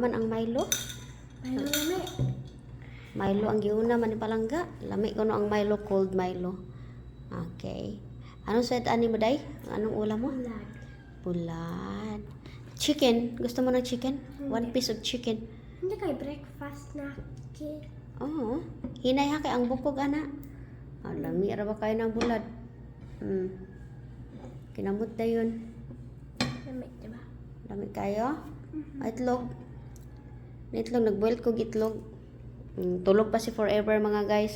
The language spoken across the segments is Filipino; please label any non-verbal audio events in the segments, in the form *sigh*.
man ang Milo. Mayroon lami. Milo ang giuna man ni palangga. Lami ko no ang Milo cold Milo. Okay. Anong sweat ani mo day? Anong ulam mo? Ulag. Bulad. Chicken. Gusto mo ng chicken? One piece of chicken. Hindi kay breakfast na. Ki. Oo. Hinay ha kay ang bukog ana. Ah, lami ra ba kayo ng bulad? Hmm. Kinamot na yun. Lami, diba? Lami kayo. Ah, Itlog. Itlog. Nag-boil ko itlog. Mm, tulog pa si forever mga guys.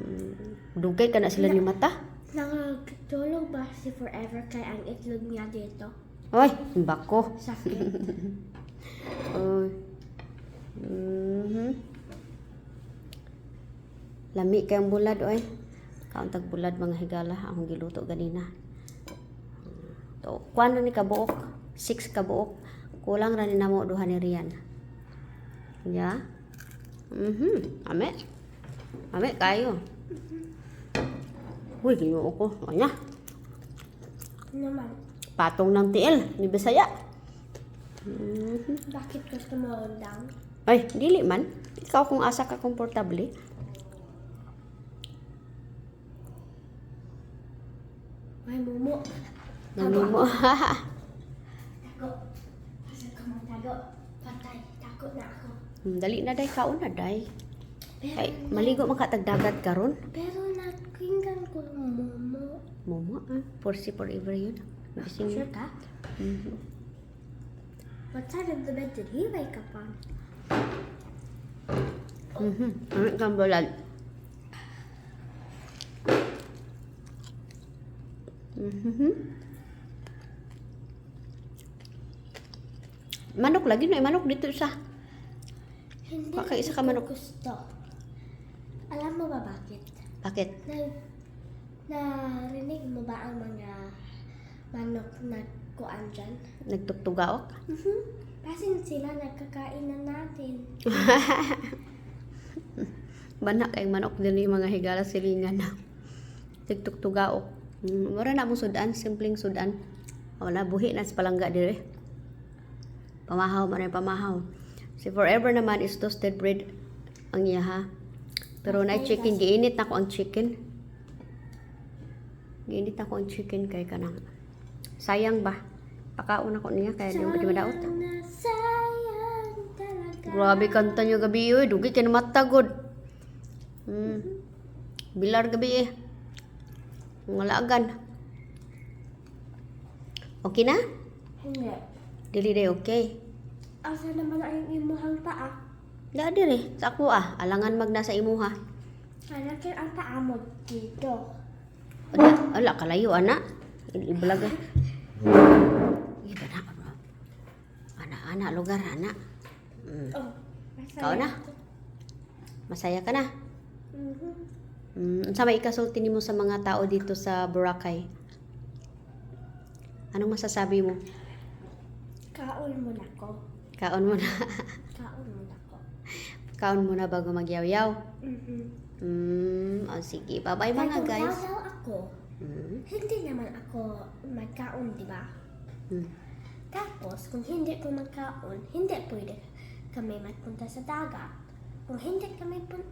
Mm, dugay ka na sila ni mata. Nakatulog ba si Forever kay ang itlog niya dito? Oy, bako. Sakit. *laughs* Oy. Mhm. Lami kayong bulad, oy. Kauntag bulad mga higala akong giluto ganina. To, kuan na ni kabuok. Six kabuok. Kulang ra ni namo duha ni Rian. Ya. Mhm. Ame. Ame kayo. Uy, ginoo ko. Anya, Naman, patong ng tiil ni Bisaya. Mhm. bakit gusto mo lang? Ay, dili man. Ikaw kung asa ka komportable. May mumu. Gani mo. Tago. Asa tago? Patay. Takot na ako. Hmm, Dali na day kaon na day. Pero, Ay, maligo man katagdagat karon. pero nakinggan ko ng mumu. Momo, ah, for si forever yun. Gising Sure ka? Mhm. What side of the bed did he wake up on? Mhm. Ano kang bulad? Mhm. Manok lagi no, manok dito sa. Hindi Baka isa ka manok. gusto. Alam mo ba bakit? Bakit? Na, narinig mo ba ang mga manok na kuan dyan? Nagtugtugaok? Mhm. Kasi sila nagkakain na natin. *laughs* Banak kay manok din yung mga higala silingan na. Tigtugtugaok. Mm, wala na mo sudan, simpleng sudan. Wala buhi na sa palangga dire. Pamahaw man ay pamahaw. Si forever naman is toasted bread ang iya ha. Pero na chicken, giinit na ko ang chicken. Giinit na ko ang chicken kay kanang. Sayang ba? Pakaon ako niya kaya di mo pwede madaot. Grabe kanta niyo gabi oy, dugi kay matagod. Hmm. Bilar gabi eh. Ngalagan. Okay na? Hindi. Dili day okay. Asa naman ang imuhang paa? Da dire, sa ako ah, alangan mag nasa imuha. Hanakin ang paa mo dito. Ala, ala kalayo ana. Ibalag. eh. Ito na ano. Ana ana lugar ana. Mm. Oh, na? Masaya ka na. Mhm. Mm, unsa may ikasulti nimo sa mga tao dito sa Boracay? Anong masasabi mo? Kaon mo na ko. Kaon mo na. Kaon mo na ko. Kaon mo na bago magyaw-yaw. Mhm. Hmm, oh, sige. Bye-bye mga guys. yayaw ako, Hmm. hindi naman ako magkaon, di ba? Hmm. Tapos, kung hindi ko magkaon, hindi pwede kami magpunta sa dagat. Kung hindi kami pun-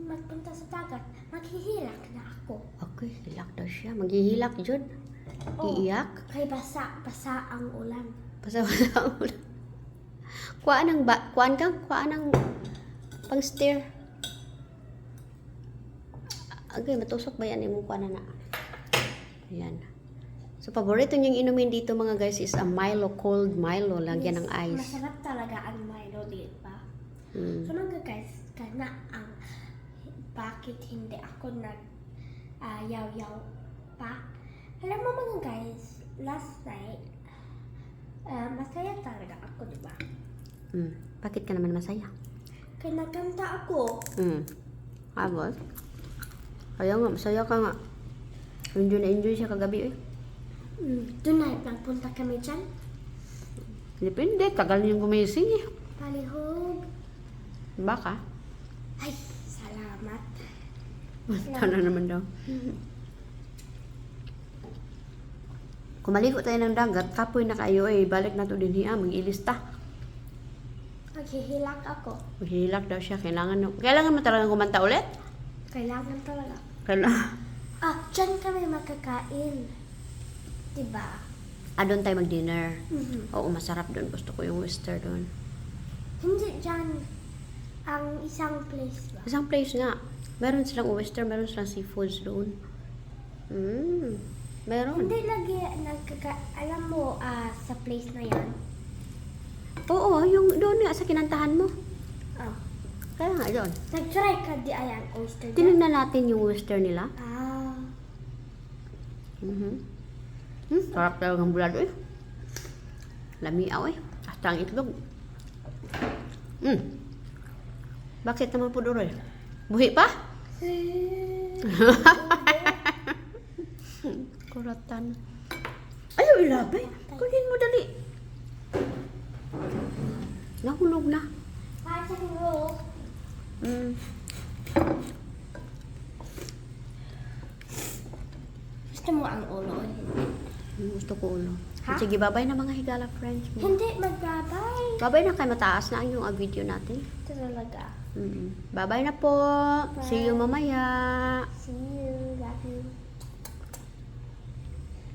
magpunta sa dagat, maghihilak na ako. Okay, hilak daw siya. Maghihilak jud. Oh. Iiyak. Kay basa, basa ang ulan. Pasawala *laughs* ang ulo. Kuhaan ng ba? Kuhaan kang? Kuhaan ng pang steer. Agay, matusok ba yan yung kuhaan na na? Ayan. So, paborito niyong inumin dito mga guys is a Milo, cold Milo. Lagyan ng Mas- ice. Masarap talaga ang Milo, di ba? Hmm. So, mga guys, kana ang bakit hindi ako nag ah, yaw-yaw pa. Alam mo mga guys, last night, ah, masaya talaga ako, di ba? Hmm. Bakit ka naman masaya? Kaya nagkanta ako. Hmm. Habos? Kaya nga, masaya ka nga. Enjoy na enjoy siya kagabi eh. Mm, tonight, nagpunta kami dyan. Depende, tagal niyong gumising eh. Palihog. Baka. Ay, salamat. Basta na naman daw. Kung maligo tayo ng dagat, kapoy na kayo eh. Balik na to din hiya, mag-ilista. Maghihilak ako. Hilak daw siya. Kailangan, kailangan mo talagang kumanta ulit? Kailangan talaga. Kailangan. *laughs* Ah, dyan kami makakain. Diba? Ah, doon tayo mag-dinner. Mhm. Oo, masarap doon. Gusto ko yung oyster doon. Hindi dyan ang isang place ba? Isang place nga. Meron silang oyster, meron silang seafoods doon. Mm. Meron. Hindi lagi nagkaka... Alam mo, ah, sa place na yan. Oo, yung doon nga sa kinantahan mo. Ah, Kaya nga doon. nag-try ka di ayan, oyster dyan? Tinignan natin yung oyster nila. Ah, Mhm. Hmm, sarap talaga ng bulado eh. Lamiaw eh. Hasta ang itlog. Hmm. Bakit naman po duroy? Buhi pa? *laughs* *laughs* Kuratan. Ayaw ilabay. Kunin mo dali. Nahulog na. Roll. Mm. Gusto mo ang ulo? Gusto ko ulo. Ha? Sige, babay na mga higala friends mo. Hindi, magbabay. Babay na kay mataas na ang yung ah, video natin. Ito talaga. Mm. Babay na po. See you mamaya. See you. Love you.